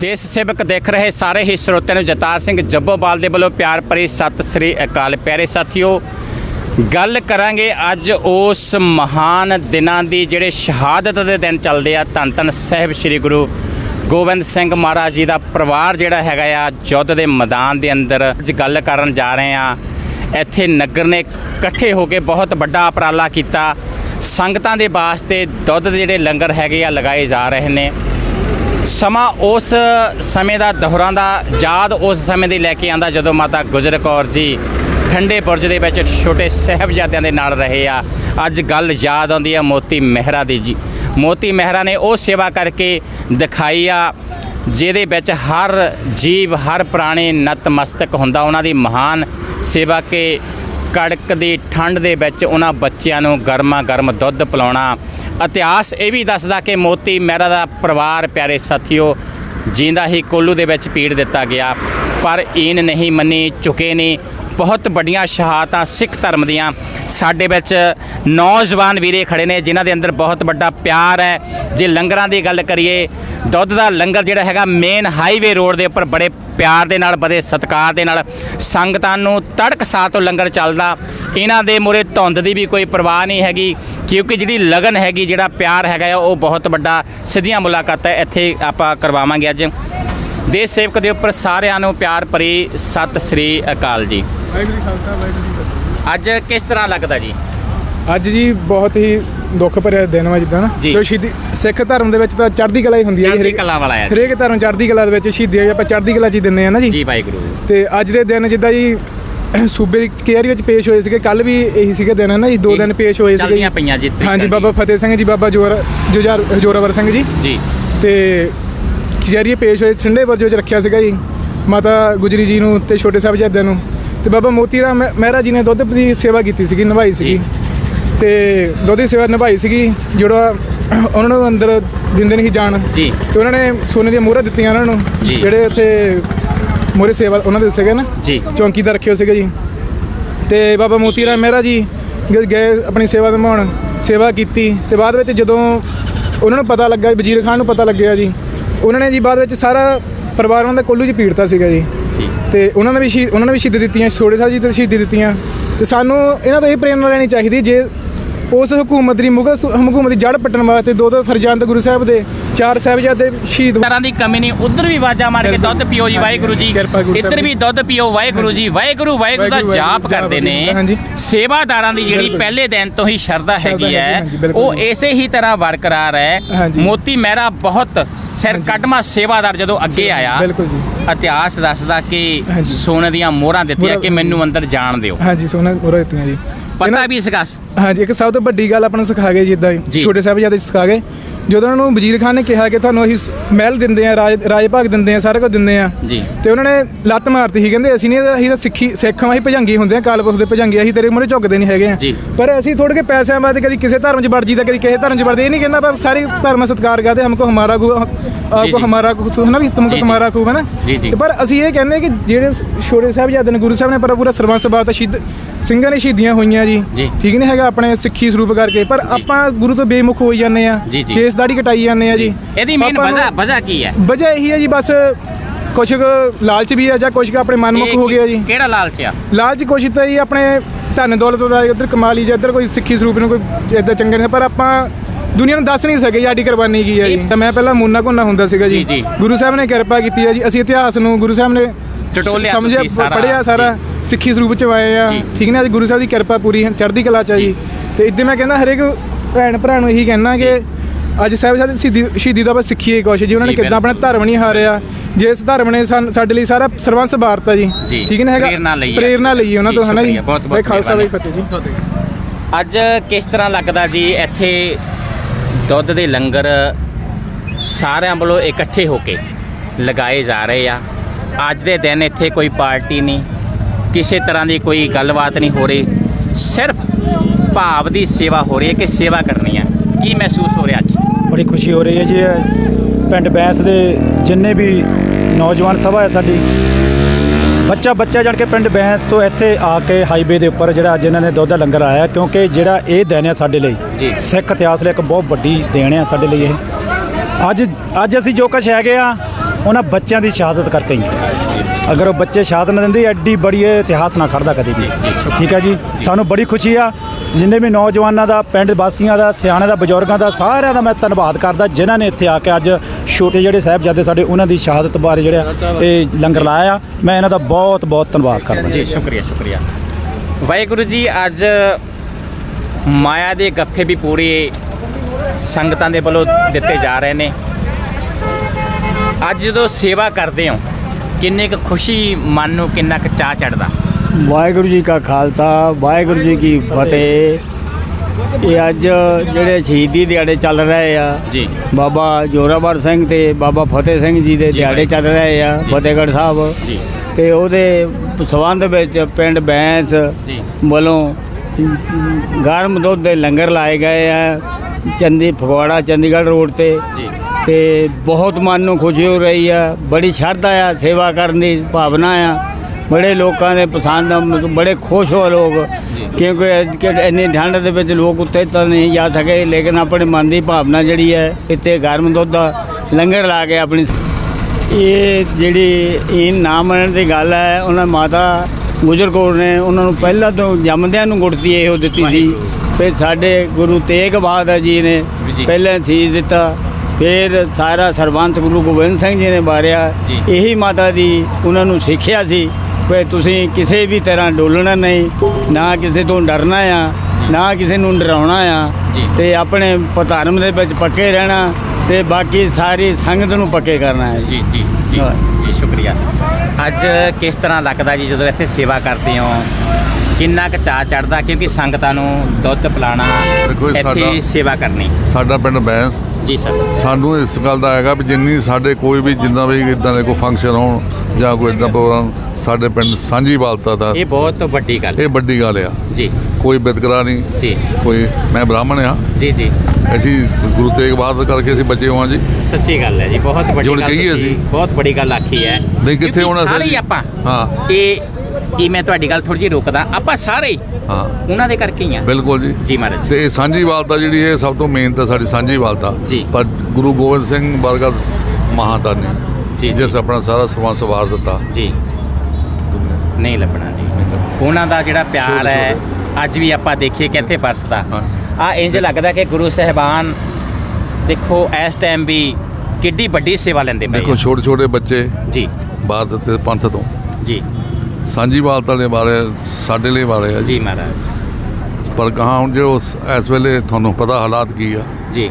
ਦੇਸ਼ ਸੇਵਕ ਦੇਖ ਰਹੇ ਸਾਰੇ ਹੀ ਸਰੋਤਿਆਂ ਨੂੰ ਜਤਾਰ ਸਿੰਘ ਜੱਬੋਵਾਲ ਦੇ ਵੱਲੋਂ ਪਿਆਰ ਭਰੀ ਸਤਿ ਸ੍ਰੀ ਅਕਾਲ। ਪਿਆਰੇ ਸਾਥੀਓ, ਗੱਲ ਕਰਾਂਗੇ ਅੱਜ ਉਸ ਮਹਾਨ ਦਿਨਾਂ ਦੀ ਜਿਹੜੇ ਸ਼ਹਾਦਤ ਦੇ ਦਿਨ ਚੱਲਦੇ ਆ। ਧੰਨ ਧੰਨ ਸਾਹਿਬ ਸ੍ਰੀ ਗੁਰੂ ਗੋਬਿੰਦ ਸਿੰਘ ਮਹਾਰਾਜ ਜੀ ਦਾ ਪਰਿਵਾਰ ਜਿਹੜਾ ਹੈਗਾ ਆ ਯੁੱਧ ਦੇ ਮੈਦਾਨ ਦੇ ਅੰਦਰ ਅੱਜ ਗੱਲ ਕਰਨ ਜਾ ਰਹੇ ਆ। ਇੱਥੇ ਨਗਰ ਨੇ ਇਕੱਠੇ ਹੋ ਕੇ ਬਹੁਤ ਵੱਡਾ ਉਪਰਾਲਾ ਕੀਤਾ। ਸੰਗਤਾਂ ਦੇ ਵਾਸਤੇ ਦੁੱਧ ਦੇ ਜਿਹੜੇ ਲੰਗਰ ਹੈਗੇ ਆ, ਲਗਾਏ ਜਾ ਰਹੇ ਨੇ। ਸਮਾਂ ਉਸ ਸਮੇਂ ਦਾ ਦੁਹਰਾਉਂਦਾ ਯਾਦ ਉਸ ਸਮੇਂ ਦੀ ਲੈ ਕੇ ਆਂਦਾ ਜਦੋਂ ਮਾਤਾ ਗੁਜਰ ਕੌਰ ਜੀ ਠੰਡੇ ਬੁਰਜ ਦੇ ਵਿੱਚ ਛੋਟੇ ਸਾਹਿਬਜ਼ਾਦਿਆਂ ਦੇ ਨਾਲ ਰਹੇ ਆ। ਅੱਜ ਗੱਲ ਯਾਦ ਆਉਂਦੀ ਆ ਮੋਤੀ ਮਹਿਰਾ ਦੀ ਜੀ। ਮੋਤੀ ਮਹਿਰਾ ਨੇ ਉਹ ਸੇਵਾ ਕਰਕੇ ਦਿਖਾਈ ਆ, ਜਿਹਦੇ ਵਿੱਚ ਹਰ ਜੀਵ, ਹਰ ਪ੍ਰਾਣੀ ਨਤਮਸਤਕ ਹੁੰਦਾ। ਉਹਨਾਂ ਦੀ ਮਹਾਨ ਸੇਵਾ ਕੇ ਕੜਕ ਦੀ ਠੰਡ ਦੇ ਵਿੱਚ ਉਹਨਾਂ ਬੱਚਿਆਂ ਨੂੰ ਗਰਮਾ ਗਰਮ ਦੁੱਧ ਪਿਲਾਉਣਾ। ਇਤਿਹਾਸ ਇਹ ਵੀ ਦੱਸਦਾ ਕਿ ਮੋਤੀ ਮਹਿਰਾ ਦਾ ਪਰਿਵਾਰ, ਪਿਆਰੇ ਸਾਥੀਓ ਜਿੰਦਾ ਹੀ ਕੋਲੂ ਦੇ ਵਿੱਚ ਪੀੜ ਦਿੱਤਾ ਗਿਆ। ਪਰ ਈਨ ਨਹੀਂ ਮੰਨੀ, ਝੁਕੇ ਨਹੀਂ। ਬਹੁਤ ਵੱਡੀਆਂ ਸ਼ਹਾਦਤਾਂ ਸਿੱਖ ਧਰਮ ਦੀਆਂ। ਸਾਡੇ ਵਿੱਚ ਨੌਜਵਾਨ ਵੀਰੇ ਖੜੇ ਨੇ, ਜਿਨ੍ਹਾਂ ਦੇ ਅੰਦਰ ਬਹੁਤ ਵੱਡਾ ਪਿਆਰ ਹੈ। ਜੇ ਲੰਗਰਾਂ ਦੀ ਗੱਲ ਕਰੀਏ, ਦੁੱਧ ਦਾ ਲੰਗਰ ਜਿਹੜਾ ਹੈਗਾ ਮੇਨ ਹਾਈਵੇ ਰੋਡ ਦੇ ਉੱਪਰ ਬੜੇ ਪਿਆਰ ਦੇ ਨਾਲ ਬੜੇ ਸਤਿਕਾਰ ਦੇ ਨਾਲ ਸੰਗਤਾਂ ਨੂੰ ਤੜਕ ਸਾਹ ਤੋਂ ਲੰਗਰ ਚੱਲਦਾ। ਇਹਨਾਂ ਦੇ ਮੂਹਰੇ ਧੁੰਦ ਦੀ ਵੀ ਕੋਈ ਪਰਵਾਹ ਨਹੀਂ ਹੈਗੀ ਕਿਉਂਕਿ ਜਿਹੜੀ ਲਗਨ ਹੈਗੀ ਜਿਹੜਾ ਪਿਆਰ ਹੈਗਾ ਉਹ ਬਹੁਤ ਵੱਡਾ ਸਿੱਧੀਆਂ ਮੁਲਾਕਾਤਾਂ ਇੱਥੇ ਆਪਾਂ ਕਰਵਾਵਾਂਗੇ ਅੱਜ। ਦੇਸ਼ ਸੇਵਕ ਦੇ ਉੱਪਰ ਸਾਰਿਆਂ ਨੂੰ ਪਿਆਰ ਭਰੀ ਸਤਿ ਸ੍ਰੀ ਅਕਾਲ ਜੀ। ਵਾਹਿਗੁਰੂ ਖਾਲਸਾ ਵਾਹਿਗੁਰੂ ਅੱਜ ਕਿਸ ਤਰ੍ਹਾਂ ਲੱਗਦਾ ਜੀ? ਅੱਜ ਜੀ ਬਹੁਤ ਹੀ ਦੁੱਖ ਭਰਿਆ ਦਿਨ ਵਾ ਜਿੱਦਾਂ ਨਾ। ਜੀ। ਜੋ ਸ਼ਹੀਦੀ ਸਿੱਖ ਧਰਮ ਦੇ ਵਿੱਚ ਤਾਂ ਚੜ੍ਹਦੀ ਕਲਾ ਹੀ ਹੁੰਦੀ ਹੈ ਜੀ ਚੜ੍ਹਦੀ ਹਰੇਕ- ਕਲਾ ਵਾਲਾ ਹੈ। ਜੀ। ਹਰੇਕ ਧਰਮ ਚੜ੍ਹਦੀ ਕਲਾ ਦੇ ਵਿੱਚ ਸ਼ਹੀਦੀ ਆਪਾਂ ਚੜ੍ਹਦੀ ਕਲਾ ਚ ਹੀ ਦਿੰਦੇ ਆ ਨਾ ਜੀ। ਜੀ ਵਾਹਿਗੁਰੂ। ਜੀ ਤੇ ਅੱਜ ਦੇ ਦਿਨ ਜਿੱਦਾਂ ਜੀ ਸੂਬੇ ਦੀ ਕੇਰੀ ਵਿੱਚ ਪੇਸ਼ ਹੋਏ ਸੀਗੇ ਕੱਲ ਵੀ ਇਹੀ ਸੀਗੇ ਦਿਨ ਹੈ ਨਾ ਜੀ ਦੋ ਜੀ। ਦਿਨ ਪੇਸ਼ ਹੋਏ ਸੀਗੇ ਚੱਲਦੀਆਂ ਪਈਆਂ ਜੀ ਹਾਂਜੀ ਬਾਬਾ ਫਤਿਹ ਸਿੰਘ ਜੀ ਬਾਬਾ ਜੋਰ ਜੁਝਾਰ ਜੋਰਾਵਰ ਸਿੰਘ ਜੀ। ਜੀ। ਤੇ ਕਚਹਿਰੀਏ ਪੇਸ਼ ਹੋਏ ਠੰਡੇ ਬੁਰਜ ਵਿੱਚ ਰੱਖਿਆ ਸੀਗਾ ਜੀ ਮਾਤਾ ਗੁਜਰੀ ਜੀ ਨੂੰ ਤੇ ਛੋਟੇ ਸਾਹਿਬਜ਼ਾਦਿਆਂ ਨੂੰ। ਤੇ ਬਾਬਾ ਮੋਤੀ ਰਾਮ ਮਹਿ- ਮਹਿਰਾ ਜੀ ਨੇ ਦੁੱਧ ਦੀ ਸੇਵਾ ਕੀਤੀ ਸੀਗੀ ਨਿਭਾਈ ਸੀਗੀ। ਤੇ ਦੁੱਧ ਦੀ ਸੇਵਾ ਨਿਭਾਈ ਸੀਗੀ ਜਿਹੜਾ ਉਹਨਾਂ ਨੂੰ ਅੰਦਰ ਦਿੰਦੇ ਨਹੀਂ ਜਾਣ। ਜੀ। ਤੇ ਉਹਨਾਂ ਨੇ ਸੋਨੇ ਦੀਆਂ ਮੋਹਰਾਂ ਦਿੱਤੀਆਂ ਉਹਨਾਂ ਨੂੰ ਜੀ। ਜਿਹੜੇ ਉੱਥੇ ਮੋਹਰੇ ਸੇਵਾ ਉਹਨਾਂ ਦੇ ਸੀਗੇ ਨਾ ਜੀ। ਚੌਂਕੀਦਾਰ ਰੱਖੇ ਹੋਏ ਸੀਗੇ ਜੀ। ਤੇ ਬਾਬਾ ਮੋਤੀ ਰਾਮ ਮਹਿਰਾ ਜੀ ਗਏ ਆਪਣੀ ਸੇਵਾ ਨਿਭਾਉਣ ਸੇਵਾ ਕੀਤੀ ਤੇ ਬਾਅਦ ਵਿੱਚ ਜਦੋਂ ਉਹਨਾਂ ਨੂੰ ਪਤਾ ਲੱਗਾ ਵਜ਼ੀਰ ਖਾਨ ਨੂੰ ਪਤਾ ਲੱਗਿਆ ਜੀ ਉਹਨਾਂ ਨੇ ਜੀ ਬਾਅਦ ਵਿੱਚ ਸਾਰਾ ਪਰਿਵਾਰ ਉਹਨਾਂ ਦਾ ਕੋਲੂ 'ਚ ਪੀੜਤਾ ਸੀਗਾ ਜੀ। ਜੀ। ਤੇ ਉਹਨਾਂ ਨੇ ਵੀ ਉਹਨਾਂ ਨੇ ਵੀ ਸ਼ਹੀਦੀ ਦਿੱਤੀਆਂ ਛੋੜੇ ਸਾਹਿਬ ਜੀ ਤੇ ਸ਼ਹੀਦੀ ਦਿੱਤੀਆਂ। ਤੇ ਸਾਨੂੰ ਇਹਨਾਂ ਤੋਂ ਇਹ ਪ੍ਰੇਰਨਾ ਲੈਣੀ ਚਾਹੀਦੀ ਜੇ ਉਸ ਹਕੂਮਤ ਦੀ ਮੁਗਲ ਸ- ਹਕੂਮਤ ਦੀ ਜੜ ਪੱਟਣ ਵਾਸਤੇ ਦੋ ਦੋ ਫਰਜ਼ੰਦ ਗੁਰੂ ਸਾਹਿਬ ਦੇ ਚਾਰ ਸਾਹਿਬਜ਼ਾਦੇ ਸ਼ਹੀਦ ਤਰ੍ਹਾਂ ਦੀ ਕਮੀ ਨਹੀਂ ਉਧਰ ਵੀ ਆਵਾਜ਼ਾਂ ਮਾਰ ਕੇ ਦੁੱਧ ਪੀਓ ਜੀ ਵਾਹਿਗੁਰੂ ਜੀ ਕਿਰਪਾ ਗੁਰੂ ਸਾਹਿਬ ਇੱਧਰ ਵੀ ਦੁੱਧ ਪੀਓ ਵਾਹਿਗੁਰੂ ਜੀ ਵਾਹਿਗੁਰੂ ਵਾਹਿਗੁਰੂ ਦਾ ਵਾਹਿਗੁਰੂ, ਜਾਪ ਵਾਹਿਗੁਰੂ, ਕਰਦੇ ਨੇ ਹਾਂਜੀ। ਸੇਵਾਦਾਰਾਂ ਦੀ ਜਿਹੜੀ ਬਿਲਕੁਲ। ਪਹਿਲੇ ਦਿਨ ਤੋਂ ਹੀ ਸ਼ਰਧਾ ਹੈਗੀ ਹੈਗੀ, ਹੈ ਹਾਂਜੀ, ਬਿਲਕੁਲ ਉਹ। ਇਸੇ ਹੀ ਤਰ੍ਹਾਂ ਬਰਕਰਾਰ ਹੈ ਹਾਂਜੀ। ਮੋਤੀ ਮਹਿਰਾ ਬਹੁਤ ਸਿਰ ਕੱਢਮਾ ਸੇਵਾਦਾਰ ਜਦੋਂ ਅੱਗੇ ਆਇਆ ਬਿਲਕੁਲ ਜੀ ਇਤਿਹਾਸ ਦੱਸਦਾ ਕਿ ਹਾਂਜੀ। ਸੋਨੇ ਦੀਆਂ ਮੋਹਰਾਂ ਦਿੱਤੀਆਂ ਕਿ ਮੈਨੂੰ ਅੰਦਰ ਜਾਣ ਦਿਓ ਹਾਂਜੀ ਸੋਨਾ ਮੋਹਰਾਂ ਦਿੱਤੀਆਂ ਜੀ ਪਤਾ ਵੀ ਸੀਗਾ ਹਾਂਜੀ ਇੱਕ ਸਭ ਤੋਂ ਵੱਡੀ ਗੱਲ ਆਪਾਂ ਨੂੰ ਸਿਖਾ ਗਏ ਜਿੱਦਾਂ ਜੀ। ਛੋਟੇ ਸਾਹਿਬਜ਼ਾਦੇ ਸਿਖਾ ਗਏ। ਜਦੋਂ ਉਹਨਾਂ ਨੂੰ ਵਜ਼ੀਰ ਖਾਨ ਨੇ ਕਿਹਾ ਕਿ ਤੁਹਾਨੂੰ ਅਸੀਂ ਮਹਿਲ ਦਿੰਦੇ ਆ ਰਾਜ ਰਾਜ ਭਾਗ ਦਿੰਦੇ ਆ ਸਾਰਾ ਕੁਝ ਦਿੰਦੇ ਆ ਜੀ। ਤੇ ਉਹਨਾਂ ਨੇ ਲੱਤ ਮਾਰਤੀ ਸੀ। ਕਹਿੰਦੇ ਅਸੀਂ ਨਹੀਂ ਅਸੀਂ ਤਾਂ ਸਿੱਖੀ ਸਿੱਖਾਂ ਅਸੀਂ ਭਜੰਗੀ ਹੁੰਦੇ ਆ ਕਾਲਪੁਰਖ ਦੇ ਭਜੰਗੀ ਅਸੀਂ ਤੇਰੇ ਮੂਹਰੇ ਝੁਕਦੇ ਨਹੀਂ ਹੈਗੇ ਆ। ਪਰ ਅਸੀਂ ਥੋੜੇ ਕੇ ਪੈਸਿਆਂ ਬਾਅਦ ਕਦੀ ਕਿਸੇ ਧਰਮ 'ਚ ਵੜ ਜੀਦਾ ਕਦੀ ਕਿਸੇ ਧਰਮ 'ਚ ਵੜਦੇ ਇਹ ਨਹੀਂ ਕਹਿੰਦਾ ਪਰ ਸਾਰੀ ਧਰਮ ਸਤਿਕਾਰ ਕਰਦੇ ਹਮਕੋ ਹਮਾਰਾ ਆਪਕੋ। ਹਮਾਰਾ ਖੂ ਹੈ ਨਾ ਵੀ ਤੁਮਕੋ। ਤੁਹਾਡਾ ਖੂ ਹੈ ਨਾ ਜੀ, ਜੀ। ਤੇ ਪਰ ਅਸੀਂ ਇਹ ਕਹਿੰਦੇ ਕਿ ਜਿਹੜੇ ਸ- ਛੋਟੇ ਸਾਹਿਬਜ਼ਾਦੇ ਨੇ ਗੁਰੂ ਸਾਹਿਬ ਨੇ ਪਰ ਪੂਰਾ ਸਰਬੰਸ ਬਾਤ ਸ਼ਹੀਦ ਸਿੰਘਾਂ ਨੇ ਸ਼ਹੀਦੀਆਂ ਹੋਈਆਂ ਜੀ। ਠੀਕ ਨਹੀਂ ਹੈਗਾ ਆਪਣੇ ਸਿੱਖੀ ਸਰੂਪ ਕਰਕੇ ਪਰ ਆਪਾਂ ਗੁਰੂ ਤੋਂ ਬੇਮੁਖ ਹੋਈ ਜਾਂਦੇ ਆ। ਕੇਸ ਦਾੜੀ ਕਟਾਈ ਜਾਂਦੇ ਆ ਜੀ ਇਹਦੀ ਮੇਨ ਵਜ੍ਹਾ ਵਜ੍ਹਾ ਕੀ ਹੈ ਵਜ੍ਹਾ ਇਹੀ ਹੈ ਜੀ ਬਸ ਕੁਛ ਲਾਲਚ ਵੀ ਹੈ ਜਾਂ ਕੁਛ ਕੁ ਆਪਣੇ ਮਨਮੁਖ ਹੋ ਗਿਆ ਜੀ ਕਿਹੜਾ ਲਾਲਚ ਆ ਲਾਲਚ ਕੁਛ ਤਾਂ ਜੀ ਆਪਣੇ ਧਨ ਦੌਲਤ ਦਾ ਇੱਧਰ ਕਮਾ ਲਈ ਜਾਂ ਇੱਧਰ ਕੋਈ ਸਿੱਖੀ ਸਰੂਪ ਨੂੰ ਕੋਈ ਇੱਦਾਂ ਚੰਗੇ ਨਹੀਂ ਪਰ ਆਪਾਂ ਦੁਨੀਆ ਨੂੰ ਦੱਸ ਨਹੀਂ ਸਕੇ ਸਾਡੀ ਕੁਰਬਾਨੀ ਕੀ ਹੈ ਜੀ। ਤਾਂ ਮੈਂ ਪਹਿਲਾਂ ਮੁੰਨਾ ਘੁੰਨਾ ਹੁੰਦਾ ਸੀਗਾ ਜੀ। ਗੁਰੂ ਸਾਹਿਬ ਨੇ ਕਿਰਪਾ ਕੀਤੀ ਹੈ ਜੀ। ਅਸੀਂ ਇਤਿਹਾਸ ਨੂੰ ਗੁਰੂ ਸਾਹਿਬ ਨੇ ਟਟੋਲਿਆ ਸਮਝਿਆ ਪੜਿਆ ਸਾਰਾ। ਸਿੱਖੀ ਸਰੂਪ ਚ ਆਏ ਆ। ਠੀਕ ਨੇ ਅੱਜ ਗੁਰੂ ਸਾਹਿਬ ਦੀ ਕਿਰਪਾ ਪੂਰੀ ਚੜ੍ਹਦੀ ਕਲਾ ਚ ਆ ਜੀ। ਤੇ ਇੱਦਾਂ ਮੈਂ ਕਹਿੰਦਾ ਹਰੇਕ ਭੈਣ ਭਰਾ ਨੂੰ ਇਹੀ ਕਹਿਣਾ ਕਿ ਅੱਜ ਸਾਹਿਬ ਸਾਹਿਬ ਸ਼ਹੀਦੀ ਸ਼ਹੀਦੀ ਦਾ ਬਸ ਸਿੱਖੀਏ ਕੁਛ ਜੀ। ਉਹਨਾਂ ਨੇ ਕਿੱਦਾਂ ਆਪਣਾ ਧਰਮ ਨਹੀਂ ਹਾਰਿਆ। ਜੇ ਇਸ ਧਰਮ ਨੇ ਸਾਡੇ ਲਈ ਸਾਰਾ ਸਰਵੰਸ ਵਾਰਤਾ ਜੀ। ਠੀਕ ਨੇ ਹੈਗਾ? ਪ੍ਰੇਰਨਾ ਲਈ ਉਹਨਾਂ ਤੋਂ ਹਨਾ ਜੀ? ਬਹੁਤ- ਬਹੁਤ ਖਾਲਸਾ ਬਾਈ। ਫਤਿਹ ਜੀ। ਅੱਜ ਕਿਸ ਤਰ੍ਹਾਂ ਲੱਗਦਾ ਜੀ ਇੱਥੇ ਦੁੱਧ ਦੇ ਲੰਗਰ ਸਾਰਿਆਂ ਵੱਲੋਂ ਇਕੱਠੇ ਹੋ ਕੇ ਲਗਾਏ ਜਾ ਰਹੇ ਆ। ਅੱਜ ਦੇ ਦਿਨ ਇੱਥੇ ਕੋਈ ਪਾਰਟੀ ਨਹੀਂ, ਕਿਸੇ ਤਰ੍ਹਾਂ ਦੀ ਕੋਈ ਗੱਲਬਾਤ ਨਹੀਂ ਹੋ ਰਹੀ। ਸਿਰਫ ਭਾਵ ਦੀ ਸੇਵਾ ਹੋ ਰਹੀ ਹੈ ਕਿ ਸੇਵਾ ਕਰਨੀ ਹੈ। ਕੀ ਮਹਿਸੂਸ ਹੋ ਰਿਹਾ ਅੱਜ? ਬੜੀ ਖੁਸ਼ੀ ਹੋ ਰਹੀ ਹੈ ਜੀ ਪਿੰਡ ਬੈਂਸ ਦੇ ਜਿੰਨੇ ਵੀ ਨੌਜਵਾਨ ਸਭਾ ਹੈ ਸਾਡੀ ਬੱਚਾ ਬੱਚਾ ਜਾਣ ਕੇ ਪਿੰਡ ਬੈਂਸ ਤੋਂ ਇੱਥੇ ਆ ਕੇ ਹਾਈਵੇ ਦੇ ਉੱਪਰ ਜਿਹੜਾ ਅੱਜ ਇਹਨਾਂ ਨੇ ਦੁੱਧ ਦਾ ਲੰਗਰ ਆਇਆ ਕਿਉਂਕਿ ਜਿਹੜਾ ਇਹ ਦਿਨ ਹੈ ਸਾਡੇ। ਲਈ ਸਿੱਖ ਇਤਿਹਾਸ ਲਈ ਇੱਕ ਬਹੁਤ ਵੱਡੀ ਦੇਣ ਹੈ ਸਾਡੇ ਲਈ ਇਹ ਅੱਜ ਅੱਜ ਅਸੀਂ ਜੋ ਕੁਛ ਹੈਗੇ ਆ ਉਹਨਾਂ ਬੱਚਿਆਂ ਦੀ ਸ਼ਹਾਦਤ ਕਰਕੇ ਹੀ। ਅਗਰ ਉਹ ਬੱਚੇ ਸ਼ਹਾਦਤ ਨਾ ਦਿੰਦੇ ਐਡੀ ਬੜੀ ਇਤਿਹਾਸ ਨਾ ਖੜਦਾ ਕਦੇ ਵੀ ਠੀਕ ਹੈ ਜੀ ਸਾਨੂੰ ਬੜੀ ਖੁਸ਼ੀ ਆ ਜਿੰਨੇ ਵੀ ਨੌਜਵਾਨਾਂ ਦਾ ਪਿੰਡ ਵਾਸੀਆਂ ਦਾ ਸਿਆਣਿਆਂ ਦਾ ਬਜ਼ੁਰਗਾਂ ਦਾ ਸਾਰਿਆਂ ਦਾ ਮੈਂ ਧੰਨਵਾਦ ਕਰਦਾ ਜਿਨ੍ਹਾਂ ਨੇ ਇੱਥੇ ਆ ਕੇ ਅੱਜ ਛੋਟੇ ਜਿਹੜੇ ਸਾਹਿਬਜ਼ਾਦੇ ਸਾਡੇ ਉਹਨਾਂ ਦੀ ਸ਼ਹਾਦਤ ਬਾਰੇ ਜਿਹੜਾ ਇਹ ਲੰਗਰ ਲਾਇਆ। ਆ ਮੈਂ ਇਹਨਾਂ ਦਾ ਬਹੁਤ ਬਹੁਤ ਧੰਨਵਾਦ ਕਰਦਾ। ਜੀ ਸ਼ੁਕਰੀਆ ਸ਼ੁਕਰੀਆ। ਵਾਹਿਗੁਰੂ ਜੀ ਅੱਜ ਮਾਇਆ ਦੇ ਗੱਫੇ ਵੀ ਪੂਰੇ ਸੰਗਤਾਂ ਦੇ ਵੱਲੋਂ ਦਿੱਤੇ ਜਾ ਰਹੇ ਨੇ। ਅੱਜ ਜਦੋਂ ਸੇਵਾ ਕਰਦੇ ਹੋ ਕਿੰਨੀ ਕੁ ਖੁਸ਼ੀ ਮਨ ਨੂੰ ਕਿੰਨਾ ਕੁ ਚਾਹ ਚੜਦਾ ਵਾਹਿਗੁਰੂ ਜੀ ਕਾ ਖਾਲਸਾ ਵਾਹਿਗੁਰੂ ਜੀ ਕੀ ਫਤਿਹ। ਇਹ ਅੱਜ ਜਿਹੜੇ ਸ਼ਹੀਦੀ ਦਿਹਾੜੇ ਚੱਲ ਰਹੇ ਆ ਜੀ। ਬਾਬਾ ਜੋਰਾਵਰ ਸਿੰਘ ਤੇ ਬਾਬਾ ਫਤਿਹ ਸਿੰਘ ਜੀ ਦੇ ਦਿਹਾੜੇ। ਚੱਲ ਰਹੇ ਆ। ਫਤਿਹਗੜ੍ਹ ਸਾਹਿਬ। ਜੀ। ਤੇ ਉਹਦੇ ਸਬੰਧ ਵਿੱਚ ਪਿੰਡ ਬੈਂਸ ਜੀ। ਵੱਲੋਂ ਗਰਮ ਦੁੱਧ ਦੇ ਲੰਗਰ ਲਾਏ ਗਏ ਆ ਚੰਦੀ ਫਗਵਾੜਾ ਚੰਡੀਗੜ੍ਹ ਰੋਡ ਤੇ। ਜੀ। ਤੇ ਬਹੁਤ ਮਨ ਨੂੰ ਖੁਸ਼ੀ ਹੋ ਰਹੀ ਆ ਬੜੀ ਸ਼ਰਧਾ ਆ ਸੇਵਾ ਕਰਨ ਦੀ ਭਾਵਨਾ ਆ। ਬੜੇ ਲੋਕਾਂ ਦੇ ਪਸੰਦ ਬੜੇ ਖੁਸ਼ ਹੋ ਲੋਕ। ਕਿਉਂਕਿ ਅੱਜ ਕਿ ਇੰਨੀ ਠੰਡ ਦੇ ਵਿੱਚ ਲੋਕ ਉੱਤੇ ਤਾਂ ਨਹੀਂ ਜਾ ਸਕੇ ਲੇਕਿਨ ਆਪਣੇ ਮਨ ਦੀ ਭਾਵਨਾ ਜਿਹੜੀ ਹੈ ਇੱਥੇ ਗਰਮ ਦੁੱਧ ਦਾ ਲੰਗਰ ਲਾ ਕੇ ਆਪਣੀ ਇਹ ਜਿਹੜੀ ਇਹ ਨਾ ਮੰਨਣ ਦੀ ਗੱਲ ਹੈ ਉਹਨਾਂ ਮਾਤਾ ਗੁਜਰ ਕੌਰ ਨੇ ਉਹਨਾਂ ਨੂੰ ਪਹਿਲਾਂ ਤੋਂ ਜੰਮਦਿਆਂ ਨੂੰ ਗੁੜਤੀ ਇਹੋ ਦਿੱਤੀ ਸੀ ਫਿਰ ਸਾਡੇ ਗੁਰੂ ਤੇਗ ਬਹਾਦਰ ਜੀ ਨੇ ਜੀ। ਪਹਿਲਾਂ ਸੀਸ ਦਿੱਤਾ ਫਿਰ ਸਾਰਾ ਸਰਬੰਤ ਗੁਰੂ ਗੋਬਿੰਦ ਸਿੰਘ ਜੀ ਨੇ ਬਾਰਿਆ ਜੀ। ਇਹੀ ਮਾਤਾ ਦੀ ਉਹਨਾਂ ਨੂੰ ਸਿੱਖਿਆ ਸੀ ਕਿ ਤੁਸੀਂ ਕਿਸੇ ਵੀ ਤਰ੍ਹਾਂ ਡੋਲਣਾ ਨਹੀਂ ਨਾ ਕਿਸੇ ਤੋਂ ਡਰਨਾ ਆ ਨਾ ਕਿਸੇ ਨੂੰ ਡਰਾਉਣਾ ਆ। ਤੇ ਆਪਣੇ ਧਰਮ ਦੇ ਵਿੱਚ ਪੱਕੇ ਰਹਿਣਾ ਤੇ ਬਾਕੀ ਸਾਰੀ ਸੰਗਤ ਨੂੰ ਪੱਕੇ ਕਰਨਾ ਹੈ ਜੀ ਜੀ ਜੀ। ਜੀ ਸ਼ੁਕਰੀਆ ਅੱਜ ਕਿਸ ਤਰ੍ਹਾਂ ਲੱਗਦਾ ਜੀ ਜਦੋਂ ਇੱਥੇ ਸੇਵਾ ਕਰਦੇ ਹੋ ਕਿੰਨਾ ਕੁ ਚਾਹ ਚੜਦਾ ਕਿਉਂਕਿ ਸੰਗਤਾਂ ਨੂੰ ਦੁੱਧ ਪਿਲਾਣਾ ਦੇਖੋ ਜੀ, ਇੱਥੇ ਸੇਵਾ ਕਰਨੀ। ਸਾਡਾ ਪਿੰਡ ਬੈਂਸ। ਜੀ ਸਰ। ਸਾਨੂੰ ਇਸ ਗੱਲ ਦਾ ਹੈਗਾ ਵੀ ਜਿੰਨੀ ਸਾਡੇ ਕੋਈ ਵੀ ਜਿੰਨਾ ਵੀ ਇਦਾਂ ਦੇ ਕੋਈ ਫੰਕਸ਼ਨ ਹੋਣ ਜਾਂ ਕੋਈ ਇਦਾਂ ਪ੍ਰੋਗਰਾਮ ਸਾਡੇ ਪਿੰਡ ਸਾਂਝੀ ਬਾਲਤਾ ਦਾ ਇਹ ਬਹੁਤ ਵੱਡੀ ਗੱਲ ਇਹ ਵੱਡੀ ਗੱਲ ਆ। ਜੀ। ਕੋਈ ਬਿਤਕਰਾ ਨਹੀਂ। ਜੀ। ਕੋਈ ਮੈਂ ਬ੍ਰਾਹਮਣ ਆ। ਜੀ ਜੀ। ਅਸੀਂ ਗੁਰੂ ਤੇਗ ਬਹਾਦਰ ਕਰਕੇ ਅਸੀਂ ਬੱਚੇ ਹੋਵਾਂ ਜੀ। ਸੱਚੀ ਗੱਲ ਹੈ ਜੀ ਬਹੁਤ ਵੱਡੀ ਗੱਲ ਕਹੀਏ ਤੁਸੀਂ ਅਸੀਂ। ਬਹੁਤ ਵੱਡੀ ਗੱਲ ਆਖੀ ਹੈ। ਨਹੀਂ, ਕਿੱਥੇ ਹੋਣਾ ਸਾਰੇ ਹੀ? ਆਪਾਂ ਹਾਂ। ਇਹ ਇਹ ਮੈਂ ਤੁਹਾਡੀ ਗੱਲ ਥੋੜੀ ਜਿਹੀ ਰੋਕਦਾ। ਆਪਾਂ ਸਾਰੇ ਹੀ। ਉਹਨਾਂ ਦੇ ਕਰਕੇ ਹੀ ਆ। ਬਿਲਕੁਲ ਜੀ। ਜੀ ਮਹਾਰਾਜ ਤੇ ਇਹ ਸਾਂਝੀ ਬਾਲਤਾ ਜਿਹੜੀ ਇਹ ਸਭ ਤੋਂ ਮੇਨ ਤਾਂ ਸਾਡੀ ਸਾਂਝੀ ਬਾਲਤਾ ਜੀ। ਪਰ ਗੁਰੂ ਗੋਬਿੰਦ ਸਿੰਘ ਵਰਗਾ ਮਹਾਦਾਨੀ ਜੀ, ਜੀ। ਜਿਸ ਆਪਣਾ ਸਾਰਾ ਸਮਾਂ ਸਵਾਰ ਦਿੱਤਾ। ਜੀ। ਨਹੀਂ ਲੱਭਣਾ ਜੀ ਉਹਨਾਂ ਦਾ ਜਿਹੜਾ ਪਿਆਰ ਛੋਟੇ ਹੈ ਅੱਜ ਵੀ ਆਪਾਂ ਦੇਖੀਏ ਕਿੱਥੇ ਵਰਸਦਾ ਹਾਂ। ਆ ਇੰਜ ਲੱਗਦਾ ਕਿ ਗੁਰੂ ਸਾਹਿਬਾਨ ਦੇਖੋ ਇਸ ਟਾਈਮ ਵੀ ਕਿੱਡੀ ਵੱਡੀ ਸੇਵਾ ਲੈਂਦੇ ਪਏ ਦੇਖੋ ਆ। ਛੋਟੇ ਛੋਟੇ ਬੱਚੇ ਜੀ। ਬਾਦ ਤੇ ਪੰਥ ਤੋਂ। ਜੀ। ਸਾਂਝੀ ਬਾਲਤਾ ਦੇ ਬਾਰੇ ਸਾਡੇ ਲਈ ਬਾਰੇ ਆ ਜੀ। ਮਹਾਰਾਜ। ਪਰ ਕਹਾਂ ਹੁਣ ਜੋ ਉਸ- ਇਸ ਵੇਲੇ ਤੁਹਾਨੂੰ ਪਤਾ ਹਾਲਾਤ ਕੀ ਆ। ਜੀ।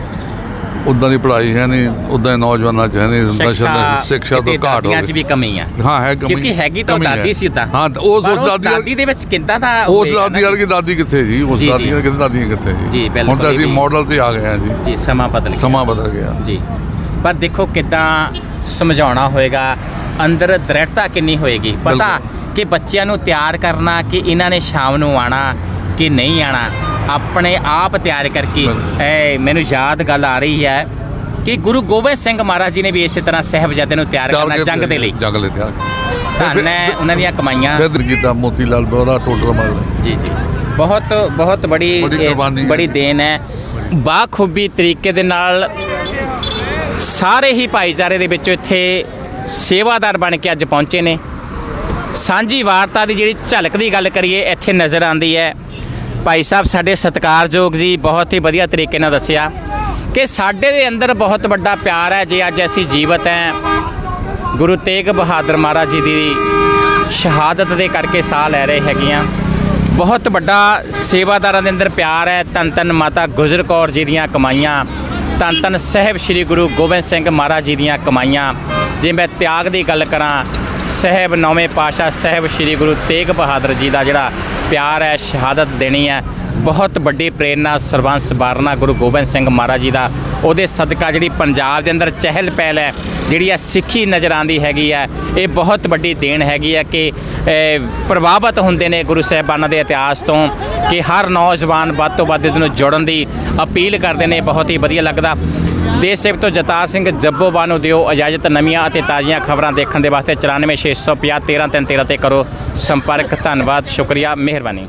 ਉਦਾਂ ਦੀ ਪੜ੍ਹਾਈ ਹੈ ਨਹੀਂ ਉਦਾਂ ਦੇ ਨੌਜਵਾਨਾਂ ਚ ਹੈ ਨਹੀਂ ਨਸ਼ਾ ਸਿੱਖਿਆ ਤੋਂ ਘਾਟ ਹੋ ਗਈ ਵੀ ਕਮੀ ਆ। ਹਾਂ ਹੈ ਕਮੀ ਕਿਉਂਕਿ ਹੈਗੀ ਤਾਂ ਕਮੀ ਹੈ। ਦਾਦੀ ਸੀ ਤਾਂ ਹਾਂ ਤੇ ਉਸ ਪਰ ਉਸ ਦਾਦੀ ਦਾਦੀ ਦੇ ਵਿੱਚ ਕਿੰਦਾ ਦਾ ਉਸ ਹੋਏਗਾ ਦਾਦੀ ਨਾ? ਵਰਗੀ ਦਾਦੀ ਕਿੱਥੇ ਜੀ? ਉਸ ਜੀ, ਜੀ। ਦਾਦੀ ਵਰਗੀ ਦਾਦੀਆਂ ਕਿੱਥੇ ਜੀ? ਬਿਲਕੁਲ ਹੁਣ ਤਾਂ ਇਹ ਅਸੀਂ ਵੀ- ਮਾਡਲ ਤੇ ਆ ਗਏ ਹਾਂ ਜੀ। ਜੀ ਸਮਾਂ ਬਦਲ ਗਿਆ। ਸਮਾਂ ਬਦਲ ਗਿਆ। ਜੀ। ਪਰ ਦੇਖੋ ਕਿਦਾਂ ਸਮਝਾਉਣਾ ਹੋਏਗਾ ਅੰਦਰ ਦ੍ਰਿੜਤਾ ਕਿੰਨੀ ਹੋਏਗੀ। ਪਤਾ ਕਿ ਬੱਚਿਆਂ ਨੂੰ ਤਿਆਰ ਕਰਨਾ ਕਿ ਇਹਨਾਂ ਨੇ ਸ਼ਾਮ ਨੂੰ ਆਣਾ ਕਿ ਨਹੀਂ ਆਣਾ। ਆਪਣੇ ਆਪ ਤਿਆਰ ਕਰਕੇ। ਐ ਮੈਨੂੰ ਯਾਦ ਗੱਲ ਆ ਰਹੀ ਹੈ ਕਿ ਗੁਰੂ ਗੋਬਿੰਦ ਸਿੰਘ ਮਹਾਰਾਜ ਜੀ ਨੇ ਵੀ ਇਸੇ ਤਰ੍ਹਾਂ ਸਹਿਬਜ਼ਾਦੇ ਨੂੰ ਤਿਆਰ ਕਰਨਾ ਜੰਗ ਦੇ ਲਈ। ਜੰਗ ਲਈ ਤਿਆਰ। ਧੰਨ ਹੈ ਉਹਨਾਂ ਦੀਆਂ ਕਮਾਈਆਂ ਫਿਰ ਕੀਤਾ ਮੋਤੀ ਲਾਲ ਬੋਰਾ ਟੋਟਰ ਮਾਰ ਜੀ ਜੀ। ਬਹੁਤ ਬਹੁਤ ਬੜੀ। ਬੜੀ ਦੇਣ ਹੈ। ਬਾਖੂਬੀ ਤਰੀਕੇ ਦੇ ਨਾਲ ਸਾਰੇ ਹੀ ਭਾਈਚਾਰੇ ਦੇ ਵਿੱਚੋਂ ਇੱਥੇ ਸੇਵਾਦਾਰ ਬਣ ਕੇ ਅੱਜ ਪਹੁੰਚੇ ਨੇ। ਸਾਂਝੀ ਵਾਰਤਾ ਦੀ ਜਿਹੜੀ ਝਲਕ ਦੀ ਗੱਲ ਕਰੀਏ, ਇੱਥੇ ਨਜ਼ਰ ਆਉਂਦੀ ਹੈ। ਭਾਈ ਸਾਹਿਬ, ਸਾਡੇ ਸਤਿਕਾਰਯੋਗ ਜੀ, ਬਹੁਤ ਹੀ ਵਧੀਆ ਤਰੀਕੇ ਨਾਲ ਦੱਸਿਆ ਕਿ ਸਾਡੇ ਦੇ ਅੰਦਰ ਬਹੁਤ ਵੱਡਾ ਪਿਆਰ ਹੈ, ਜੇ ਅੱਜ ਅਸੀਂ ਜੀਵਤ ਹੈ। ਗੁਰੂ ਤੇਗ ਬਹਾਦਰ ਮਹਾਰਾਜ ਜੀ ਦੀ ਸ਼ਹਾਦਤ ਦੇ ਕਰਕੇ ਸਾਹ ਲੈ ਰਹੇ ਹੈਗੀਆਂ। ਬਹੁਤ ਵੱਡਾ ਸੇਵਾਦਾਰਾਂ ਦੇ ਅੰਦਰ ਪਿਆਰ ਹੈ ਤਨ ਤਨ ਮਾਤਾ ਗੁਜਰ ਕੌਰ ਜੀ ਦੀਆਂ ਕਮਾਈਆਂ ਤਨ ਤਨ ਸਾਹਿਬ ਸ੍ਰੀ ਗੁਰੂ ਗੋਬਿੰਦ ਸਿੰਘ ਮਹਾਰਾਜ ਜੀ ਦੀਆਂ ਕਮਾਈਆਂ। ਜੇ ਮੈਂ ਤਿਆਗ ਦੀ ਗੱਲ ਕਰਾਂ ਸਾਹਿਬ ਨੌਵੇਂ ਪਾਸ਼ਾ ਸਾਹਿਬ ਸ੍ਰੀ ਗੁਰੂ ਤੇਗ ਬਹਾਦਰ ਜੀ ਦਾ ਜਿਹੜਾ ਪਿਆਰ ਹੈ, ਸ਼ਹਾਦਤ ਦੇਣੀ ਹੈ, ਬਹੁਤ ਵੱਡੀ ਪ੍ਰੇਰਨਾ ਸਰਬੰਸ ਬਾਰਨਾ ਗੁਰੂ ਗੋਬਿੰਦ ਸਿੰਘ ਮਹਾਰਾਜ ਜੀ ਦਾ। ਉਹਦੇ ਸਦਕਾ ਜਿਹੜੀ ਪੰਜਾਬ ਦੇ ਅੰਦਰ ਚਹਿਲ ਪਹਿਲ ਹੈ, ਜਿਹੜੀ ਆ ਸਿੱਖੀ ਨਜ਼ਰ ਆਉਂਦੀ ਹੈਗੀ ਹੈ, ਇਹ ਬਹੁਤ ਵੱਡੀ ਦੇਣ ਹੈਗੀ ਹੈ ਕਿ ਪ੍ਰਭਾਵਿਤ ਹੁੰਦੇ ਨੇ ਗੁਰੂ ਸਾਹਿਬਾਨਾਂ ਦੇ ਇਤਿਹਾਸ ਤੋਂ ਕਿ ਹਰ ਨੌਜਵਾਨ ਵੱਧ ਤੋਂ ਵੱਧ ਇਹਦੇ ਨੂੰ ਜੁੜਨ ਦੀ ਅਪੀਲ ਕਰਦੇ ਨੇ। ਬਹੁਤ ਹੀ ਵਧੀਆ ਲੱਗਦਾ। ਦੇਸ਼ ਸੇਵਕ ਤੋਂ ਜਤਾਰ ਸਿੰਘ ਜੱਬੋਬਾ ਨੂੰ ਦਿਓ ਇਜਾਜ਼ਤ, ਨਵੀਆਂ ਅਤੇ ਤਾਜ਼ੀਆਂ ਖਬਰਾਂ ਦੇਖਣ ਦੇ ਵਾਸਤੇ 94650 13313 ਤੇ ਕਰੋ ਸੰਪਰਕ। ਧੰਨਵਾਦ, ਸ਼ੁਕਰੀਆ, ਮਿਹਰਬਾਨੀ।